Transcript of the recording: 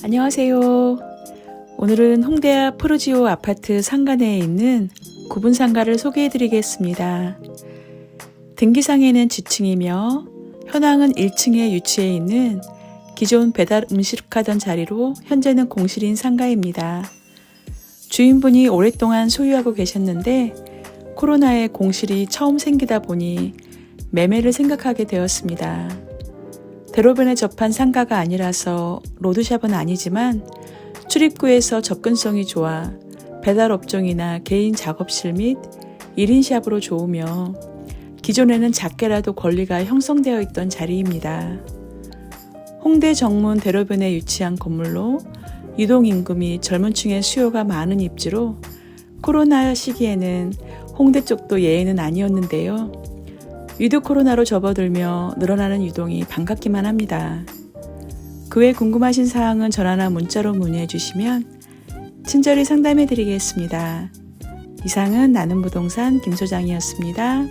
안녕하세요. 오늘은 홍대 앞 프루지오 아파트 상가내에 있는 구분 상가를 소개해 드리겠습니다. 등기상에는 지층이며 현황은 1층에 위치해 있는 기존 배달 음식하던 자리로 현재는 공실인 상가입니다. 주인분이 오랫동안 소유하고 계셨는데 코로나에 공실이 처음 생기다 보니 매매를 생각하게 되었습니다. 대로변에 접한 상가가 아니라서 로드샵은 아니지만 출입구에서 접근성이 좋아 배달 업종이나 개인 작업실 및 1인 샵으로 좋으며 기존에는 작게라도 권리가 형성되어 있던 자리입니다. 홍대 정문 대로변에 위치한 건물로 유동 임금이 젊은 층의 수요가 많은 입지로 코로나 시기에는 홍대 쪽도 예외는 아니었는데요. 위드 코로나로 접어들며 늘어나는 유동이 반갑기만 합니다. 그 외 궁금하신 사항은 전화나 문자로 문의해 주시면 친절히 상담해 드리겠습니다. 이상은 나는 부동산 김 소장이었습니다.